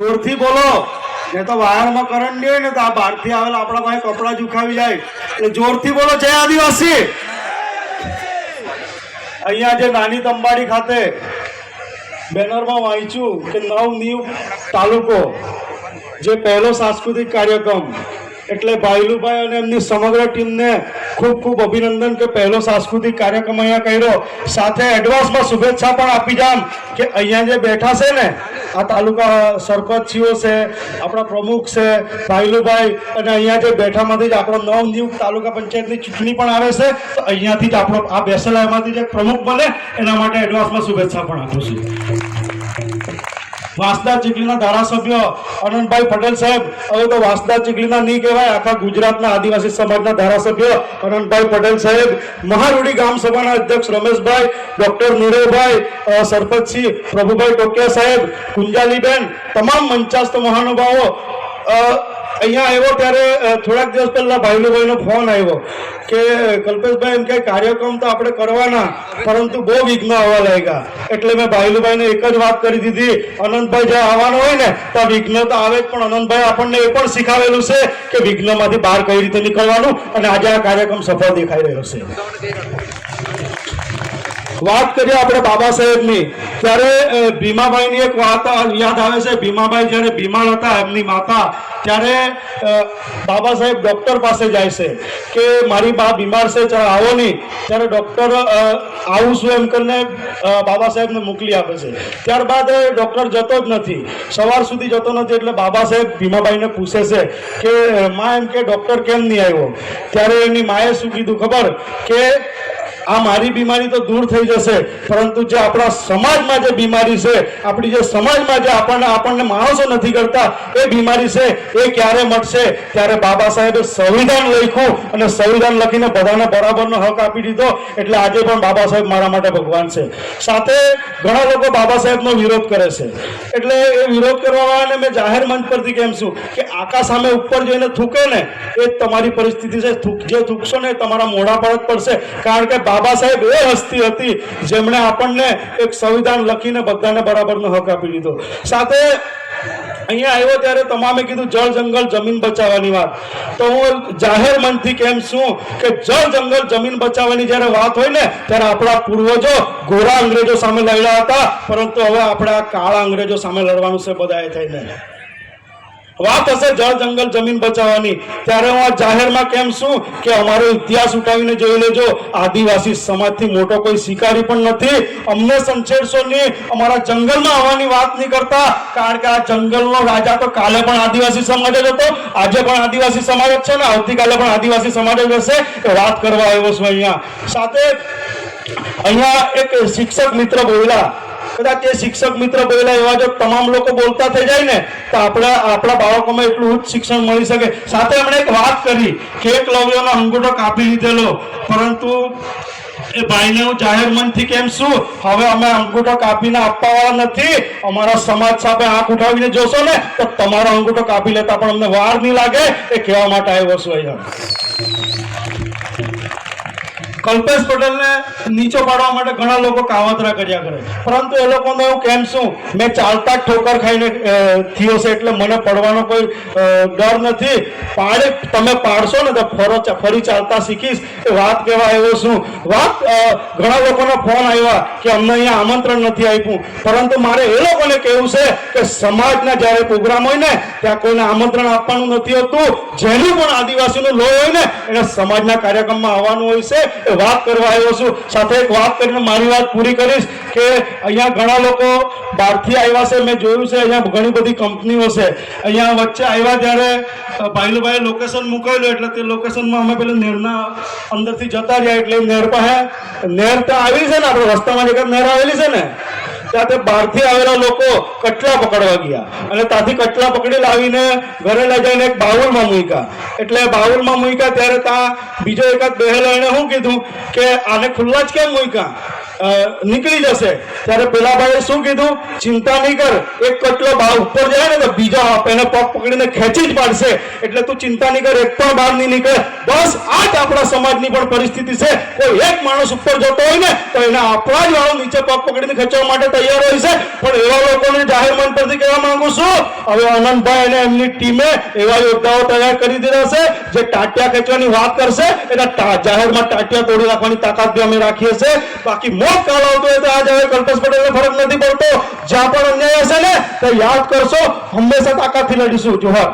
જોરથી બોલો. ને તો વાયરમાં કરંટ નહીં ને તો આ બહારથી આવેલા આપણા પાસે કપડાં જુખાવી જાય. એટલે જોરથી બોલો, જય આદિવાસી. અહીંયા જે નાની તંબાડી ખાતે બેનરમાં વાંચ્યું કે નવ નીવ તાલુકો, જે પહેલો સાંસ્કૃતિક કાર્યક્રમ. એટલે ભાઈલુભાઈ અને એમની સમગ્ર ટીમને ખૂબ ખૂબ અભિનંદન કે પહેલો સાંસ્કૃતિક કાર્યક્રમ અહીંયા કર્યો. સાથે એડવાન્સમાં શુભેચ્છા પણ આપી જામ કે અહીંયા જે બેઠા છે ને આ તાલુકા સરપંચીઓ છે, આપણા પ્રમુખ છે, ભાઈલુભાઈ, અને અહીંયા જે બેઠામાંથી જ આપણો નવનિયુક્ત તાલુકા પંચાયતની ચૂંટણી પણ આવે છે, તો અહીંયાથી જ આપણો આ બેસેલા એમાંથી જે પ્રમુખ બને, એના માટે એડવાન્સમાં શુભેચ્છા પણ આપું છું. વાંસદા ચીખલીના ધારાસભ્ય અનંતભાઈ પટેલ સાહેબ. હવે તો વાંસદા ચીખલીના નહીં કહેવાય, આખા ગુજરાતના આદિવાસી સમાજના ધારાસભ્ય અનંતભાઈ પટેલ સાહેબ. મહારૂડી ગામ સભાના અધ્યક્ષ રમેશભાઈ, ડોક્ટર નુરેભાઈ સરપંચસિંહ પ્રભુભાઈ ટોકિયા સાહેબ, કુંજાલીબેન, તમામ મંચાસ્ત મહાનુભાવો અહીંયા આવ્યો ત્યારે થોડાક દિવસ પહેલા ભાઈલુભાઈનો ફોન આવ્યો કે કલ્પેશભાઈ, એમ કે કાર્યક્રમ તો આપણે કરવાના, પરંતુ બહુ વિઘ્ન આવવા લાગ્યા. એટલે મેં ભાઈલુભાઈને એક જ વાત કરી દીધી, અનંતભાઈ જ્યાં આવવાનો હોય ને, ત્યાં વિઘ્ન તો આવે જ, પણ અનંતભાઈ આપણને એ પણ શીખાવેલું છે કે વિઘ્નમાંથી બહાર કઈ રીતે નીકળવાનું અને આજે આ કાર્યક્રમ સફળ દેખાઈ રહ્યો છે. વાત કરીએ આપણે બાબા સાહેબની. ત્યારે ભીમાભાઈની એક વાત યાદ આવે છે. ભીમાભાઈ જ્યારે બીમાર હતા, એમની માતા ત્યારે બાબા સાહેબ ડૉક્ટર પાસે જાય છે કે મારી બા બીમાર છે ચાલો આવો નહીં. ત્યારે ડૉક્ટર આવું છું એમ કરીને બાબા સાહેબને મોકલી આપે છે. ત્યારબાદ ડોક્ટર જતો જ નથી. સવાર સુધી જતો નથી એટલે બાબા સાહેબ ભીમાભાઈને પૂછે છે કે, માં, એમ કે ડૉક્ટર કેમ નહીં આવ્યો? ત્યારે એની માએ શું કીધું ખબર? કે આ મારી બીમારી તો દૂર થઈ જશે, પરંતુ જે આપણા સમાજમાં જે બીમારી છે, આપણી જે સમાજમાં જે આપણને આપણને માણસો નથી કરતા, એ બીમારી છે, એ ક્યારે મટશે? ત્યારે બાબા સાહેબે સંવિધાન લખ્યું અને સંવિધાન લખીને બધાને બરાબરનો હક આપી દીધો, એટલે આજે પણ બાબા સાહેબ મારા માટે ભગવાન છે. સાથે ઘણા લોકો બાબા સાહેબનો વિરોધ કરે છે. એટલે એ વિરોધ કરવાવાળાને મેં જાહેર મંચ પરથી કેમ છું કે આકાશ સામે ઉપર જઈને થૂકે ને, એ તમારી પરિસ્થિતિ છે જે થૂકશો ને તમારા મોઢા પર જ પડશે. કારણ કે બાબા સાહેબ એ હસ્તી હતી, જેમણે આપણને એક સંવિધાન લખીને બધાને બરાબરનો હક આપી દીધો. સાથે અહીંયા આવ્યો ત્યારે તમામે કીધું, જળ જંગલ, જમીન બચાવવાની વાત. તો હું જાહેર મનથી કેમ છું કે જળ જંગલ, જમીન બચાવવાની જ્યારે વાત હોય ને, ત્યારે આપણા પૂર્વજો ગોરા અંગ્રેજો સામે લડ્યા હતા, પરંતુ હવે આપણે કાળા અંગ્રેજો સામે લડવાનું છે, બધાએ થઈને. વાત હશે જળ જંગલ જમીન બચાવવાની. ત્યારે હું આ જાહેરમાં કેમ છું કે અમારો ઇતિહાસ ઉઠાવીને જોઈ લેજો. આદિવાસી સમાજથી મોટો કોઈ શિકારી પણ નથી. અમને સંછેડશો નહીં. અમારા જંગલમાં આવવાની વાત નહીં કરતા. કારણ કે આ જંગલનો રાજા તો કાલે પણ આદિવાસી સમાજ જ હતો. આજે પણ આદિવાસી સમાજ જ છે ને. આવતીકાલે પણ આદિવાસી સમાજ જ હશે. વાત કરવા આવ્યો છું અહીંયા. સાથે અહીંયા એક શિક્ષક મિત્ર બોલ્યા. કદાચ એ શિક્ષક મિત્ર બોલ્યા એવા જો તમામ લોકો બોલતા થઈ જાય ને, તો આપણા આપણા બાળકોમાં એટલું ઉચ્ચ શિક્ષણ મળી શકે. સાથે એમણે એક વાત કરી કે એકલવ્યનો અંગૂઠો કાપી લીધેલો. પરંતુ એ ભાઈને હું જાહેર મનથી કેમ છું હવે અમે અંગૂઠો કાપીને આપવા વાળા નથી. અમારા સમાજ સામે આંખ ઉઠાવીને જોશો ને, તો તમારો અંગૂઠો કાપી લેતા પણ અમને વાર નહીં લાગે. એ કહેવા માટે આવ્યો છું અહીંયા. કલ્પેશ પટેલને નીચો પાડવા માટે ઘણા લોકો કાવતરા કર્યા કરે પરંતુ એ લોકોને હું કેમ શું? મેં ચાલતા ઠોકર ખાઈને થયો છે એટલે મને પડવાનો કોઈ ડર નથી. પાડે, તમે પાડશો ને તો ફરો ફરી ચાલતા શીખીશ. કે વાત કહેવા આવ્યો શું વાત ઘણા લોકોનો ફોન આવ્યા કે અમને અહીંયા આમંત્રણ નથી આપ્યું. પરંતુ મારે એ લોકોને કહેવું છે કે સમાજના જ્યારે પ્રોગ્રામ હોય ને, ત્યાં કોઈને આમંત્રણ આપવાનું નથી હોતું. જેનું પણ આદિવાસીનું લોહી હોય ને, એને સમાજના કાર્યક્રમમાં આવવાનું હોય છે. વાત કરવા આવ્યો છું. સાથે એક વાત કરીને મારી વાત પૂરી કરીશ કે અહીંયા ઘણા લોકો બહારથી આવ્યા છે. મેં જોયું છે અહીંયા ઘણી બધી કંપનીઓ છે. અહીંયા વચ્ચે આવ્યા ત્યારે ભાઈલુભાઈએ લોકેશન મૂકેલું એટલે તે લોકેશનમાં અમે પેલું નેરના અંદરથી જતા રહ્યા. એટલે નેર પાસે, નેર તો આવી છે ને, આપણે રસ્તામાં જે નેર આવેલી છે ને તે બહારથી આવેલા લોકો કટલા પકડવા ગયા. અને ત્યાંથી કટલા પકડી લાવીને ઘરે લઈ જઈને એક બાઉલમાં મૂક્યા. એટલે બાઉલમાં મૂક્યા ત્યારે ત્યાં બીજો એકાદ બેહેલો એને શું કીધું કે આને ખુલ્લા જ કેમ મૂક્યા? નીકળી જશે. ત્યારે પેલા ભાઈએ શું કીધું? ચિંતા નહીં કર, એક કટલો બહાર ઉપર જાય ને તો બીજા એને પગ પકડીને ખેંચી જ પાડશે. એટલે તું ચિંતા નહીં કર, એક પણ બહાર નહીં નીકળે. બસ, આ જ આપણા સમાજની પણ પરિસ્થિતિ છે. કોઈ એક માણસ ઉપર જતો હોય ને, તો એને આપણા જ વાળો નીચે પગ પકડીને ખેંચવા માટે તૈયાર હોય છે. પણ એવા લોકોને જાહેર મન પરથી કહેવા માંગુ છું, હવે આનંદભાઈ અને એમની ટીમે એવા યોદ્ધાઓ તૈયાર કરી દીધા છે, જે ટાટિયા ખેંચવાની વાત કરશે. એના જાહેરમાં ટાટિયા તોડી રાખવાની તાકાત બી અમે રાખીએ છીએ. બાકી મોત કાળ આવતો હોય તો આ જાહેર કલ્પેશ પટેલને ફરક નથી પડતો. જ્યાં પણ અન્યાય હશે ને તો યાદ કરશો. હંમેશા તાકાતથી લડીશું. જોહર.